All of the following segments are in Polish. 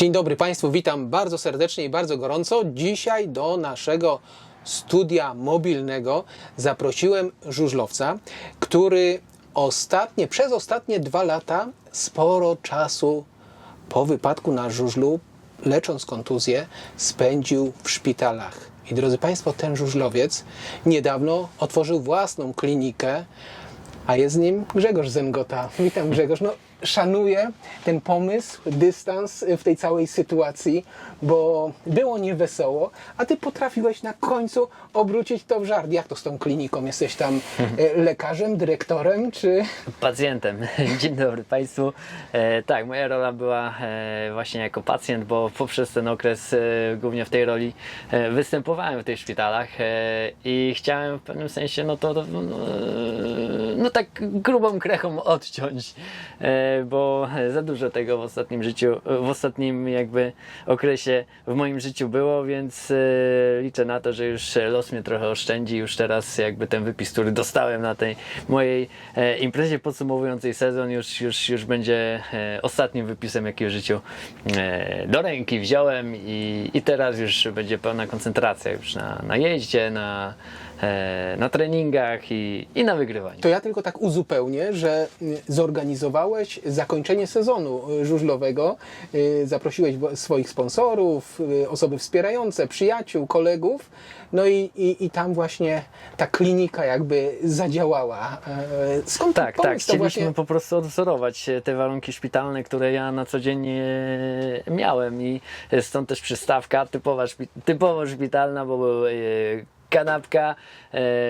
Dzień dobry Państwu, witam bardzo serdecznie i bardzo gorąco. Dzisiaj do naszego studia mobilnego zaprosiłem żużlowca, który ostatnie, przez ostatnie dwa lata sporo czasu po wypadku na żużlu, lecząc kontuzję, spędził w szpitalach. I drodzy Państwo, ten żużlowiec niedawno otworzył własną klinikę, a jest z nim Grzegorz Zengota. Witam Grzegorz. No, szanuję ten pomysł, dystans w tej całej sytuacji, bo było niewesoło, a ty potrafiłeś na końcu obrócić to w żart. Jak to z tą kliniką? Jesteś tam e, lekarzem, dyrektorem, czy... pacjentem. Dzień dobry Państwu. E, tak, moja rola była e, właśnie jako pacjent, bo poprzez ten okres, e, głównie w tej roli, e, występowałem w tych szpitalach e, i chciałem w pewnym sensie, no to, to no, no tak grubą krechą odciąć, e, bo za dużo tego w ostatnim życiu, w ostatnim jakby okresie w moim życiu było, więc e, liczę na to, że już los mnie trochę oszczędzi. Już teraz jakby ten wypis, który dostałem na tej mojej e, imprezie podsumowującej sezon, już, już, już będzie e, ostatnim wypisem, jaki w życiu do ręki wziąłem i, i teraz już będzie pełna koncentracja już na, na jeździe, na, na treningach i, i na wygrywaniu. To ja tylko tak uzupełnię, że y, zorganizowałeś zakończenie sezonu y, żużlowego. Y, Zaprosiłeś wo- swoich sponsorów, osoby wspierające, przyjaciół, kolegów. No i, i, i tam właśnie ta klinika jakby zadziałała. E, Skąd Tak, tak. Chcieliśmy właśnie... po prostu odwzorować e, te warunki szpitalne, które ja na co dzień e, miałem i stąd też przystawka typowa, typowo szpitalna, bo był e, kanapka, e,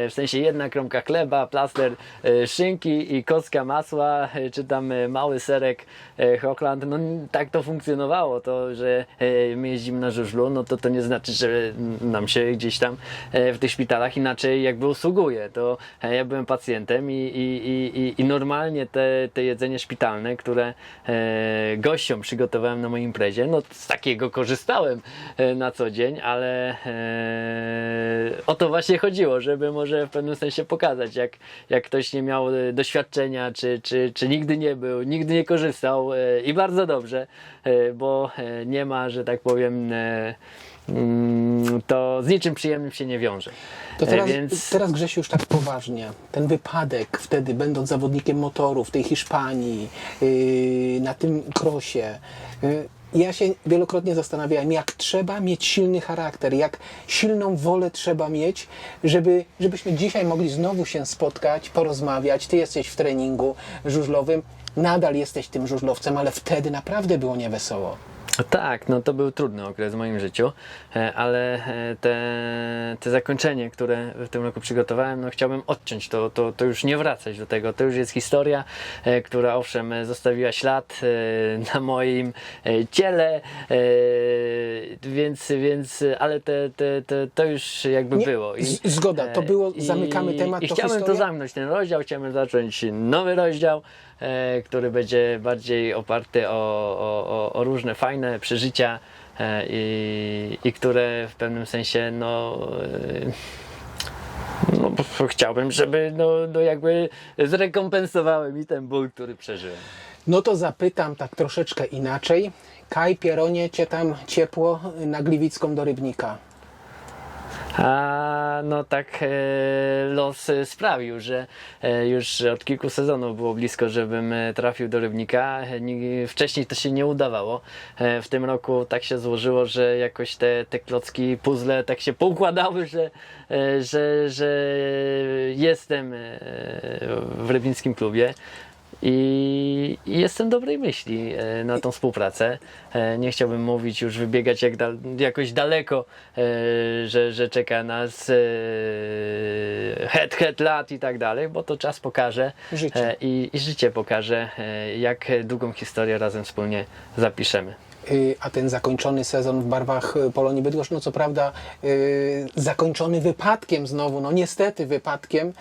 w sensie jedna kromka chleba, plaster e, szynki i kocka masła, e, czy tam mały serek Hochland. No tak to funkcjonowało. To, że my jeździmy na żużlu, no to to nie znaczy, że nam się gdzieś tam w tych szpitalach inaczej jakby usługuje. To ja byłem pacjentem i, i, i, i- normalnie te, te jedzenie szpitalne, które gościom przygotowałem na mojej imprezie, no z takiego korzystałem na co dzień, ale o to właśnie chodziło, żeby może w pewnym sensie pokazać, jak, jak ktoś nie miał e, doświadczenia, czy, czy, czy nigdy nie był, nigdy nie korzystał e, i bardzo dobrze, e, bo nie ma, że tak powiem, mm, to z niczym przyjemnym się nie wiąże. To teraz, Więc teraz Grzesiu już tak poważnie. Ten wypadek wtedy, będąc zawodnikiem motoru w tej Hiszpanii, yy, na tym krosie. Ja się wielokrotnie zastanawiałem, jak trzeba mieć silny charakter, jak silną wolę trzeba mieć, żeby, żebyśmy dzisiaj mogli znowu się spotkać, porozmawiać. Ty jesteś w treningu żużlowym, nadal jesteś tym żużlowcem, ale wtedy naprawdę było niewesoło. Tak, no to był trudny okres w moim życiu, e, ale e, te, te zakończenie, które w tym roku przygotowałem, no chciałbym odciąć to, to, to już nie wracać do tego. To już jest historia, e, która owszem zostawiła ślad na moim ciele, więc, więc ale te, te, te, to już jakby Nie, było. z- zgoda, to było- zamykamy temat, I to chciałem to historia? zamknąć ten rozdział, chciałem zacząć nowy rozdział, który będzie bardziej oparty o, o, o, różne fajne przeżycia e, i, i które w pewnym sensie no, e, no chciałbym, żeby no, no jakby zrekompensowały mi ten ból, który przeżyłem. No to zapytam tak troszeczkę inaczej. Kaj, Pieronie, cię tam ciepło na Gliwicką do Rybnika. A no tak e, los e, sprawił, że e, już od kilku sezonów było blisko, żebym trafił do Rybnika. Ni- Wcześniej to się nie udawało. W tym roku tak się złożyło, że jakoś te, te klocki, puzzle tak się poukładały, że, że, że jestem w rybnickim klubie. I i jestem dobrej myśli e, na tą współpracę. E, Nie chciałbym mówić, już wybiegać jak dal, jakoś daleko, e, że, że czeka nas het, het lat i tak dalej, bo to czas pokaże Życie. i, i życie pokaże, jak długą historię razem wspólnie zapiszemy. Y, A ten zakończony sezon w barwach y, Polonii Bydgoszcz, no co prawda y, zakończony wypadkiem znowu, no niestety wypadkiem.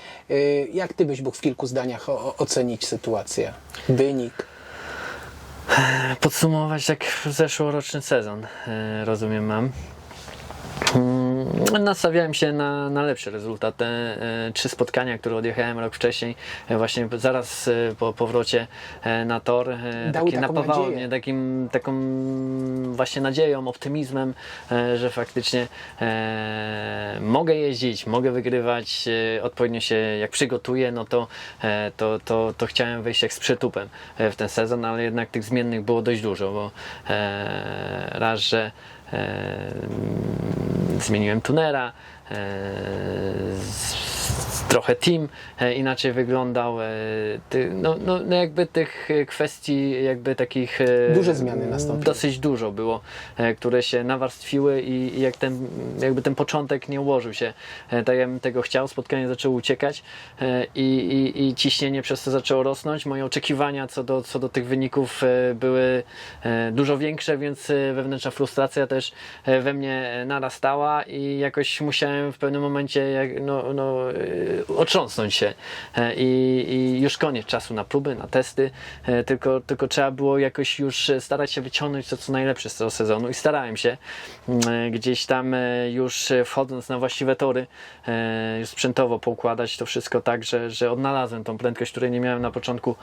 Jak ty byś mógł w kilku zdaniach ocenić sytuację? Wynik. Podsumować tak zeszłoroczny sezon, rozumiem mam. Nastawiałem się na, na lepszy rezultat. Te e, trzy spotkania, które odjechałem rok wcześniej, e, właśnie zaraz e, po powrocie na tor, takie taką napawały nadzieję. mnie takim, taką właśnie nadzieją, optymizmem, że faktycznie mogę jeździć, mogę wygrywać, odpowiednio się jak przygotuję, no to, to, to, to chciałem wejść jak z przytupem w ten sezon, ale jednak tych zmiennych było dość dużo, bo raz, że zmieniłem tunera, e, trochę team e, inaczej wyglądał. e, no, no, no jakby tych e, kwestii jakby takich Duże zmiany nastąpiły. Dosyć dużo było, które się nawarstwiły i, jak ten, jakby ten początek nie ułożył się tak jakbym tego chciał, spotkanie zaczęło uciekać i, i, i ciśnienie przez to zaczęło rosnąć. Moje oczekiwania co do, co do tych wyników były dużo większe, więc wewnętrzna frustracja też we mnie narastała i jakoś musiałem w pewnym momencie no, no, otrząsnąć się. E, I, i już koniec czasu na próby, na testy, e, tylko, tylko trzeba było jakoś już starać się wyciągnąć to, co najlepsze z tego sezonu. I starałem się Mm, e, gdzieś tam już wchodząc na właściwe tory, już sprzętowo poukładać to wszystko tak, że, że odnalazłem tą prędkość, której nie miałem na początku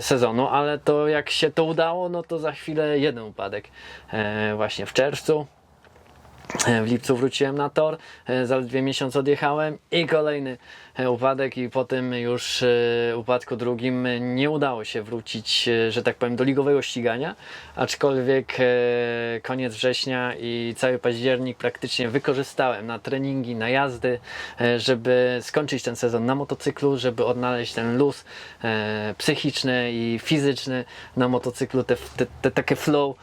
sezonu, ale to jak się to udało, no to za chwilę jeden upadek właśnie w czerwcu. E, W lipcu wróciłem na tor, e, zaledwie miesiąc odjechałem i kolejny e, upadek i po tym już upadku drugim nie udało się wrócić, że tak powiem, do ligowego ścigania, aczkolwiek koniec września i cały październik praktycznie wykorzystałem na treningi, na jazdy, żeby skończyć ten sezon na motocyklu, żeby odnaleźć ten luz psychiczny i fizyczny na motocyklu, te, te, te takie flow,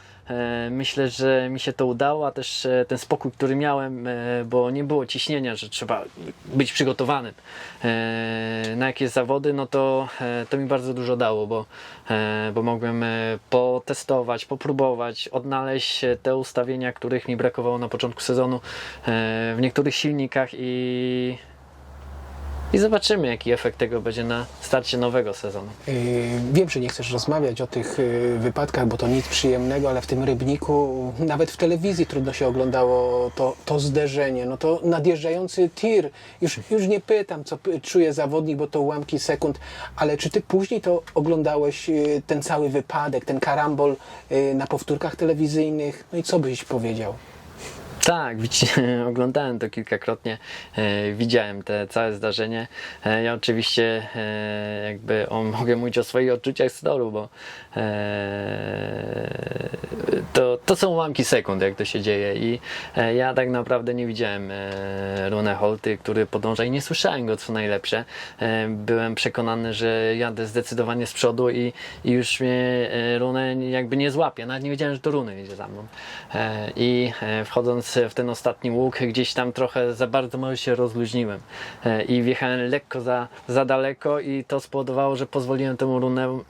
Myślę, że mi się to udało, a też e, ten spokój, który miałem, e, bo nie było ciśnienia, że trzeba być przygotowanym e, na jakieś zawody, no to, e, to mi bardzo dużo dało, bo, e, bo mogłem e, potestować, popróbować, odnaleźć e, te ustawienia, których mi brakowało na początku sezonu e, w niektórych silnikach i, i zobaczymy, jaki efekt tego będzie na starcie nowego sezonu. Yy, Wiem, że nie chcesz rozmawiać o tych yy, wypadkach, bo to nic przyjemnego, ale w tym rybniku, nawet w telewizji trudno się oglądało to, to zderzenie. No to nadjeżdżający tir. Już, już nie pytam, co czuje zawodnik, bo to ułamki sekund, ale czy ty później to oglądałeś, yy, ten cały wypadek, ten karambol yy, na powtórkach telewizyjnych? No i co byś powiedział? Tak, oglądałem to kilkakrotnie, e, widziałem te całe zdarzenie. E, ja oczywiście e, jakby mogę mówić o swoich odczuciach z toru, bo to, to są ułamki sekund, jak to się dzieje i ja tak naprawdę nie widziałem Rune Holty, który podąża i nie słyszałem go co najlepsze. Byłem przekonany, że jadę zdecydowanie z przodu i, i już mnie Rune jakby nie złapie. Nawet nie wiedziałem, że to Rune jedzie za mną. I wchodząc w ten ostatni łuk, gdzieś tam trochę za bardzo mało się rozluźniłem. E, i wjechałem lekko za, za daleko i to spowodowało, że pozwoliłem temu Runemu,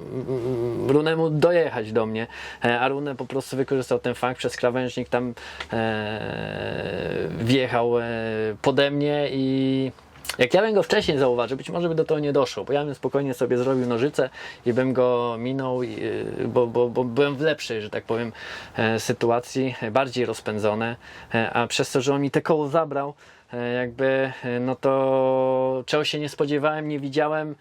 Runemu dojechać do mnie, E, a Rune po prostu wykorzystał ten fakt, przez krawężnik tam e, wjechał pode mnie i jak ja bym go wcześniej zauważył, być może by do tego nie doszło, bo ja bym spokojnie sobie zrobił nożyce i bym go minął, y, bo, bo, bo byłem w lepszej, że tak powiem, e, sytuacji, bardziej rozpędzone, e, a przez to, że on mi te koło zabrał, e, jakby, no to czego się nie spodziewałem, nie widziałem,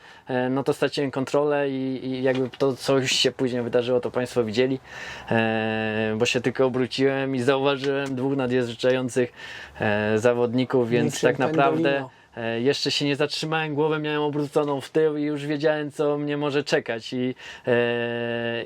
no to straciłem kontrolę i, i jakby to, co już się później wydarzyło, to Państwo widzieli, e, bo się tylko obróciłem i zauważyłem dwóch nadjeżdżających e, zawodników, więc Niczym tak naprawdę Jeszcze się nie zatrzymałem, głowę miałem obróconą w tył i już wiedziałem, co mnie może czekać. I, e,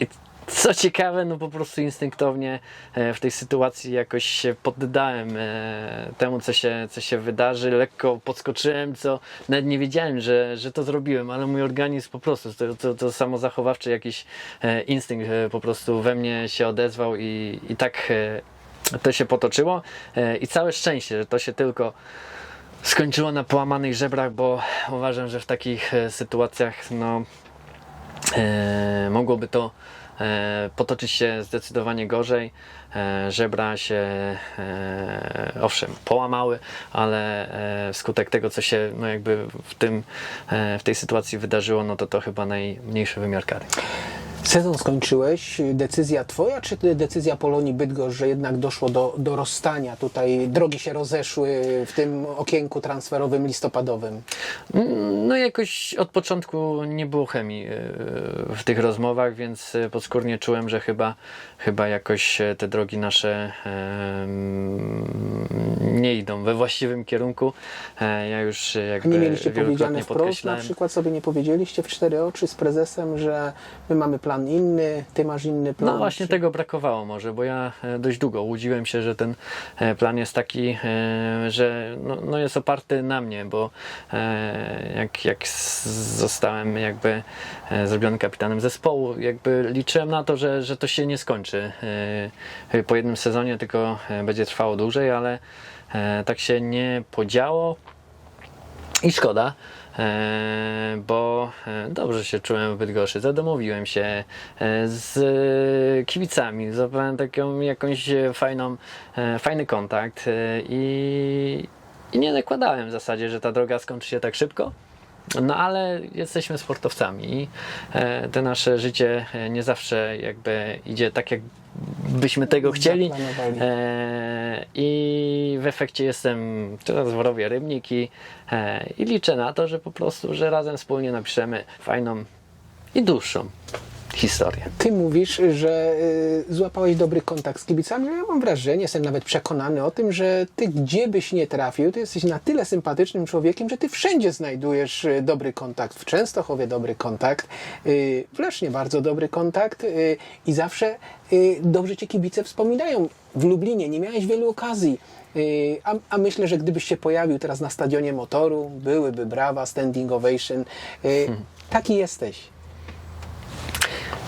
i co ciekawe, no po prostu instynktownie e, w tej sytuacji jakoś się poddałem e, temu, co się, co się wydarzy. Lekko podskoczyłem, co nawet nie wiedziałem, że, że to zrobiłem, ale mój organizm po prostu, to, to, to samozachowawczy jakiś e, instynkt e, po prostu we mnie się odezwał i, i tak e, to się potoczyło. E, I całe szczęście, że to się tylko skończyło na połamanych żebrach, bo uważam, że w takich e, sytuacjach no, e, mogłoby to e, potoczyć się zdecydowanie gorzej. E, żebra się e, owszem połamały, ale e, wskutek tego, co się no, jakby w, tym, e, w tej sytuacji wydarzyło, no to to chyba najmniejszy wymiar kary. Sezon skończyłeś, decyzja twoja, czy decyzja Polonii Bydgoszcz, że jednak doszło do, do rozstania, tutaj drogi się rozeszły w tym okienku transferowym listopadowym? No jakoś od początku nie było chemii e, w tych rozmowach, więc e, podskórnie czułem, że chyba, chyba jakoś e, te drogi nasze em, nie idą we właściwym kierunku. Ja już jakby nie mieliście powiedziane wprost, na przykład sobie nie powiedzieliście w cztery oczy z prezesem, że my mamy plan inny, ty masz inny plan? No właśnie tego brakowało może, bo ja e, dość długo łudziłem się, że ten e, plan jest taki, e, że no, no jest oparty na mnie, bo jak, jak zostałem jakby zrobiony kapitanem zespołu, jakby liczyłem na to, że, że to się nie skończy po jednym sezonie, tylko będzie trwało dłużej, ale tak się nie podziało. I szkoda, bo e, dobrze się czułem w Bydgoszczy, zadomowiłem się e, z e, kibicami, złapałem taką jakąś e, fajną, e, fajny kontakt e, i, i nie nakładałem w zasadzie, że ta droga skończy się tak szybko. No ale jesteśmy sportowcami e, te nasze życie e, nie zawsze jakby idzie tak, jak byśmy tego chcieli. E, I w efekcie jestem teraz w Worowie Rybnik i, e, i liczę na to, że po prostu, że razem wspólnie napiszemy fajną i dłuższą historię. Ty mówisz, że y, złapałeś dobry kontakt z kibicami, ale ja mam wrażenie, jestem nawet przekonany o tym, że ty gdzie byś nie trafił, ty jesteś na tyle sympatycznym człowiekiem, że ty wszędzie znajdujesz y, dobry kontakt. W Częstochowie dobry kontakt, y, w Lesznie bardzo dobry kontakt y, i zawsze y, dobrze cię kibice wspominają. W Lublinie nie miałeś wielu okazji. Y, A, a myślę, że gdybyś się pojawił teraz na stadionie motoru, byłyby brawa, standing ovation. Y, Taki jesteś.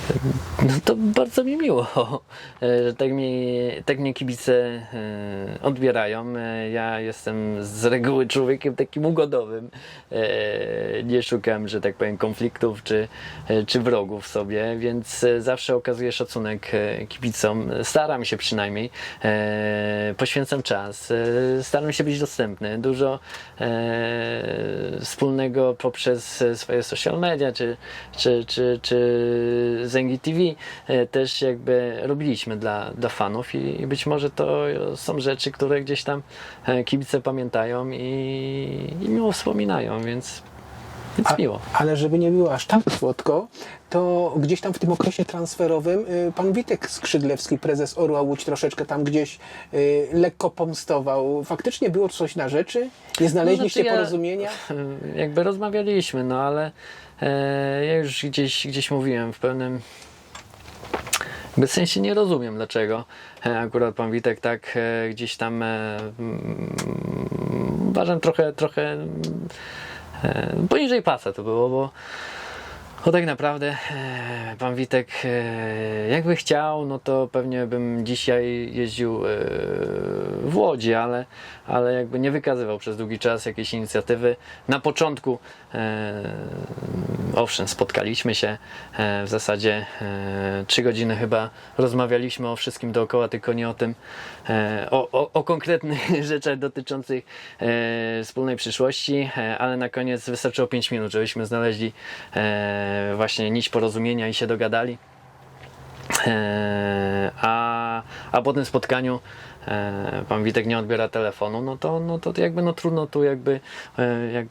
second. No to bardzo mi miło, e, że tak mnie, tak mnie kibice e, odbierają. E, Ja jestem z reguły człowiekiem takim ugodowym. Nie szukam, że tak powiem, konfliktów czy, czy wrogów sobie, więc zawsze okazuję szacunek kibicom. Staram się przynajmniej. Poświęcam czas. Staram się być dostępny. Dużo wspólnego poprzez swoje social media czy, czy, czy, czy Zengi TV e, też jakby robiliśmy dla, dla fanów i, i być może to są rzeczy, które gdzieś tam e, kibice pamiętają i, i miło wspominają, więc, więc A- miło. Ale żeby nie było aż tak słodko, to gdzieś tam w tym okresie transferowym y, pan Witek Skrzydlewski, prezes Orła Łódź, troszeczkę tam gdzieś y, lekko pomstował. Faktycznie było coś na rzeczy? Nie znaleźliście No, znaczy ja- porozumienia? jakby rozmawialiśmy, no ale e, ja już gdzieś, gdzieś mówiłem w pewnym w sensie nie rozumiem dlaczego e, akurat pan Witek tak e, gdzieś tam e, mm, uważam trochę trochę poniżej pasa to było, bo bo tak naprawdę e, pan Witek e, jakby chciał, no to pewnie bym dzisiaj jeździł e, w Łodzi, ale, ale jakby nie wykazywał przez długi czas jakiejś inicjatywy. Na początku owszem, spotkaliśmy się w zasadzie trzy godziny chyba rozmawialiśmy o wszystkim dookoła, tylko nie o tym, o, o, o konkretnych rzeczach dotyczących e, wspólnej przyszłości, e, ale na koniec wystarczyło 5 minut, żebyśmy znaleźli e, właśnie nić porozumienia i się dogadali. E, a, a po tym spotkaniu e, pan Witek nie odbiera telefonu, no to, no to jakby no trudno tu jakby e, jak,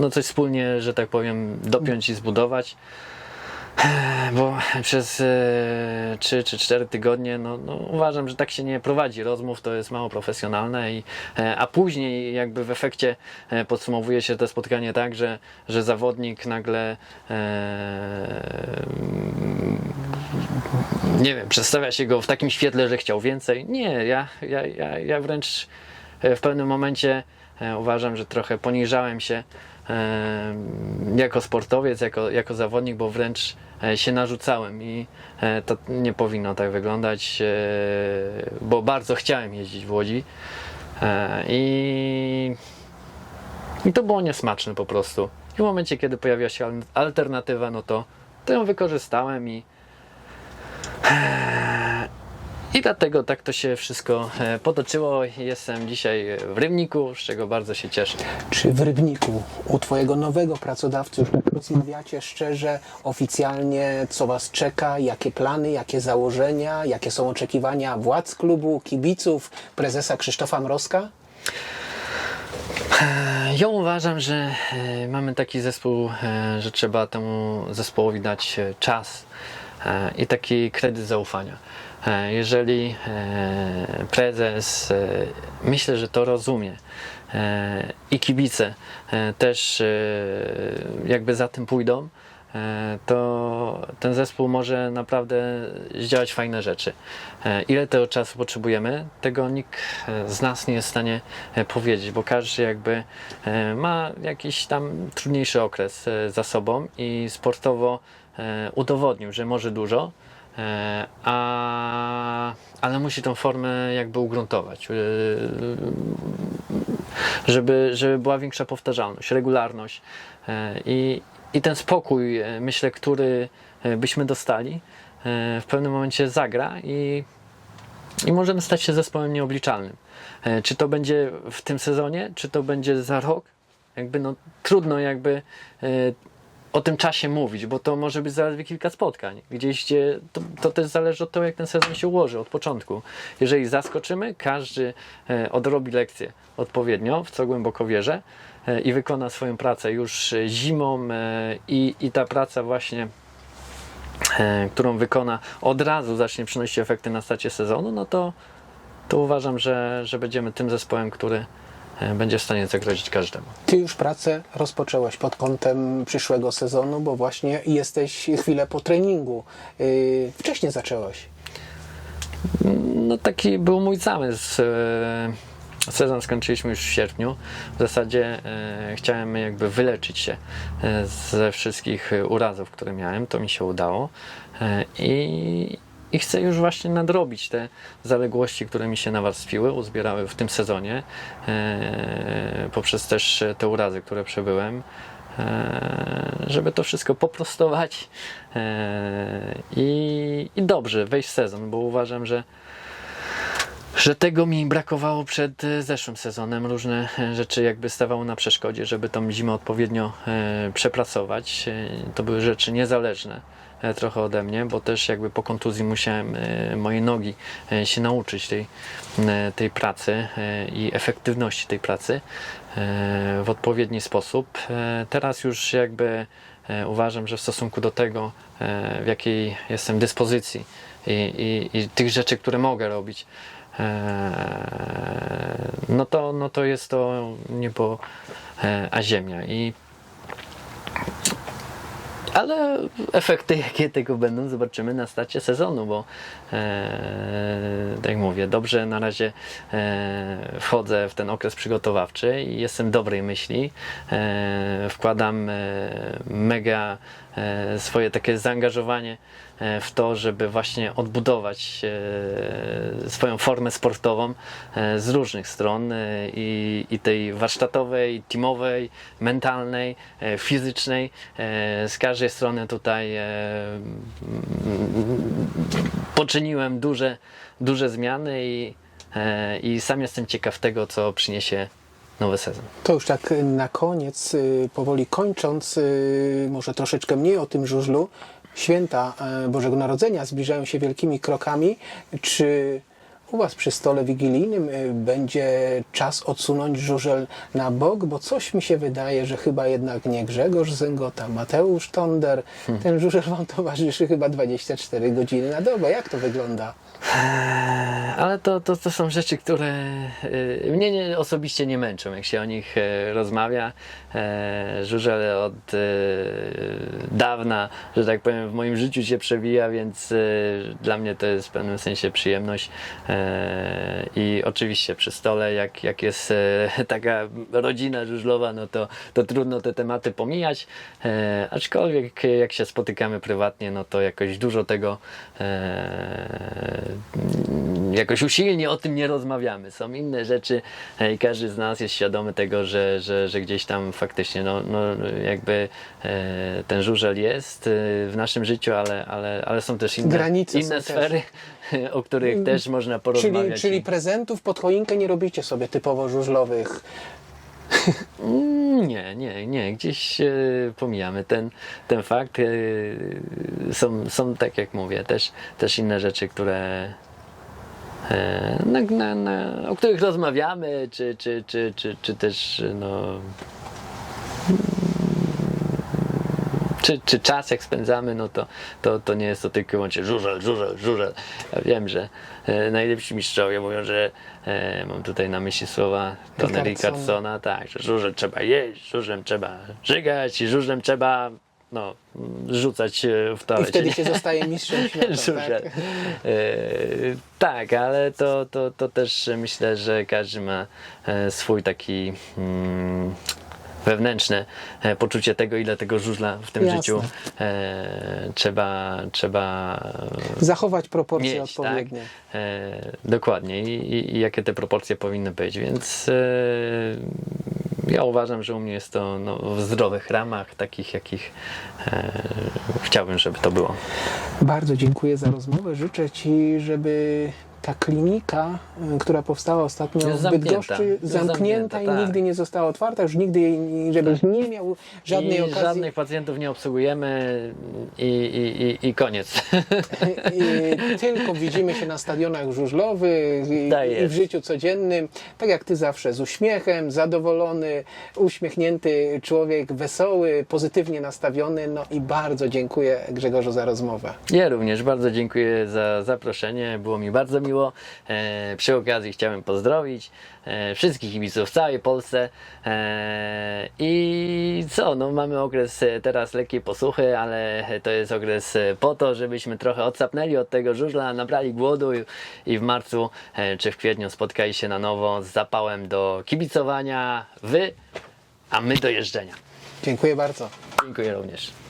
no coś wspólnie, że tak powiem, dopiąć i zbudować. E, Bo przez e, 3 czy 4 tygodnie no, no, uważam, że tak się nie prowadzi rozmów, to jest mało profesjonalne, i, e, a później jakby w efekcie e, podsumowuje się to spotkanie tak, że, że zawodnik nagle e, nie wiem, przedstawia się go w takim świetle, że chciał więcej. Nie, ja, ja, ja, ja wręcz e, w pewnym momencie e, uważam, że trochę poniżałem się e, jako sportowiec, jako, jako zawodnik, bo wręcz e, się narzucałem i e, to nie powinno tak wyglądać, e, bo bardzo chciałem jeździć w Łodzi i, i to było niesmaczne po prostu. I w momencie, kiedy pojawiła się al- alternatywa, no to, to ją wykorzystałem i I dlatego tak to się wszystko e, potoczyło. Jestem dzisiaj w Rybniku, z czego bardzo się cieszę. Czy w Rybniku u Twojego nowego pracodawcy już tak rozmawiacie szczerze, oficjalnie, co Was czeka, jakie plany, jakie założenia, jakie są oczekiwania władz klubu, kibiców, prezesa Krzysztofa Mrozka? Ja uważam, że e, mamy taki zespół, e, że trzeba temu zespołowi dać e, czas e, i taki kredyt zaufania. E, Jeżeli e, prezes, e, myślę, że to rozumie e, i kibice e, też e, jakby za tym pójdą, e, to ten zespół może naprawdę zdziałać fajne rzeczy. E, Ile tego czasu potrzebujemy, tego nikt e, z nas nie jest w stanie e, powiedzieć, bo każdy jakby e, ma jakiś tam trudniejszy okres e, za sobą i sportowo e, udowodnił, że może dużo, e, a, ale musi tą formę jakby ugruntować, e, żeby, żeby była większa powtarzalność, regularność e, i, i ten spokój, e, myślę, który e, byśmy dostali, e, w pewnym momencie zagra i, i możemy stać się zespołem nieobliczalnym. E, Czy to będzie w tym sezonie, czy to będzie za rok, jakby no trudno jakby e, o tym czasie mówić, bo to może być zaledwie kilka spotkań. Gdzieś, gdzie to, to też zależy od tego, jak ten sezon się ułoży od początku. Jeżeli zaskoczymy, każdy e, odrobi lekcję odpowiednio, w co głęboko wierzę, e, i wykona swoją pracę już e, zimą i, i ta praca właśnie którą wykona od razu zacznie przynosić efekty na starcie sezonu, no to, to uważam, że, że będziemy tym zespołem, który będzie w stanie zagrozić każdemu. Ty już pracę rozpocząłeś pod kątem przyszłego sezonu, bo właśnie jesteś chwilę po treningu. Yy, wcześniej zacząłeś. No taki był mój zamysł. E, Sezon skończyliśmy już w sierpniu. W zasadzie e, chciałem jakby wyleczyć się e, ze wszystkich e, urazów, które miałem. To mi się udało. E, I, I chcę już właśnie nadrobić te zaległości, które mi się nawarstwiły, uzbierały w tym sezonie, e, poprzez też te urazy, które przebyłem. e, Żeby to wszystko poprostować e, i, i dobrze wejść w sezon, bo uważam, że że tego mi brakowało przed zeszłym sezonem. Różne rzeczy jakby stawały na przeszkodzie, żeby tą zimę odpowiednio przepracować. To były rzeczy niezależne trochę ode mnie, bo też jakby po kontuzji musiałem e, moje nogi e, się nauczyć tej, e, tej pracy e, i efektywności tej pracy e, w odpowiedni sposób. E, Teraz już jakby e, uważam, że w stosunku do tego, e, w jakiej jestem dyspozycji i, i, i tych rzeczy, które mogę robić, no to, no to jest to niebo e, a ziemia. I ale efekty, jakie tego będą, zobaczymy na starcie sezonu, bo e, tak jak mówię, dobrze na razie e, wchodzę w ten okres przygotowawczy i jestem dobrej myśli. E, wkładam e, mega e, swoje takie zaangażowanie w to, żeby właśnie odbudować e, swoją formę sportową e, z różnych stron e, i, i tej warsztatowej, teamowej, mentalnej, e, fizycznej. E, Z każdej strony tutaj e, poczyniłem duże, duże zmiany i, e, i sam jestem ciekaw tego, co przyniesie nowy sezon. To już tak na koniec, y, powoli kończąc, y, może troszeczkę mniej o tym żużlu. Święta e, Bożego Narodzenia zbliżają się wielkimi krokami. Czy u Was przy stole wigilijnym y, będzie czas odsunąć żużel na bok? Bo coś mi się wydaje, że chyba jednak nie Grzegorz Zęgota, Mateusz Tonder. Ten żużel Wam towarzyszy chyba 24 godziny na dobę. Jak to wygląda? Eee, Ale to, to, to są rzeczy, które y, mnie nie, osobiście nie męczą, jak się o nich e, rozmawia. E, Żużel od e, dawna, że tak powiem, w moim życiu się przewija, więc e, dla mnie to jest w pewnym sensie przyjemność. E, I oczywiście przy stole, jak, jak jest e, taka rodzina żużlowa, no to, to trudno te tematy pomijać. E, Aczkolwiek jak się spotykamy prywatnie, no to jakoś dużo tego jakoś usilnie o tym nie rozmawiamy. Są inne rzeczy i każdy z nas jest świadomy tego, że, że, że gdzieś tam faktycznie no, no, jakby ten żużel jest w naszym życiu, ale, ale, ale są też inne, Granice inne są też. o których też można Czyli, porozmawiać. czyli prezentów pod choinkę nie robicie sobie typowo żużlowych. Mm, Nie, nie, nie. Gdzieś e, pomijamy ten, ten fakt. E, są, są, tak jak mówię, też, też inne rzeczy, które e, na, na, na, o których rozmawiamy, czy, czy, czy, czy, czy też no, czy, czy czas jak spędzamy, no to, to, to nie jest to tylko i wyłącznie żużel, żużel, żużel. Ja wiem, że e, najlepsi mistrzowie mówią, że e, mam tutaj na myśli słowa Tony Rickardsona. Tak, że żużel trzeba jeść, żużlem trzeba żygać i żużlem trzeba no, rzucać e, w I toalecie. wtedy nie? się zostaje mistrzem świata. Tak? E, tak, ale to, to, to też myślę, że każdy ma e, swój taki mm, wewnętrzne e, poczucie tego, ile tego żużla w tym Jasne. życiu e, trzeba, trzeba Zachować proporcje mieć. Tak? odpowiednie. E, dokładnie I, i, i jakie te proporcje powinny być, więc e, ja uważam, że u mnie jest to no, w zdrowych ramach, takich jakich e, chciałbym, żeby to było. Bardzo dziękuję za rozmowę. Życzę Ci, żeby ta klinika, y, która powstała ostatnio Jest w zamknięta. Bydgoszczy, Jest zamknięta, i tak. nigdy nie została otwarta, już nigdy jej, żebyś nie miał żadnej I okazji. żadnych pacjentów nie obsługujemy i, i, i, i koniec. I tylko widzimy się na stadionach żużlowych i, Tak i w jest. życiu codziennym, tak jak Ty zawsze, z uśmiechem, zadowolony, uśmiechnięty człowiek, wesoły, pozytywnie nastawiony. No i bardzo dziękuję Grzegorzu za rozmowę. Ja również bardzo dziękuję za zaproszenie. Było mi bardzo miło. E, przy okazji chciałem pozdrowić e, wszystkich kibiców w całej Polsce. E, I co? No, mamy okres e, teraz lekkiej posłuchy, ale to jest okres e, po to, żebyśmy trochę odsapnęli od tego żużla, nabrali głodu i, i w marcu e, czy w kwietniu spotkali się na nowo z zapałem do kibicowania. Wy, a my do jeżdżenia. Dziękuję bardzo. Dziękuję również.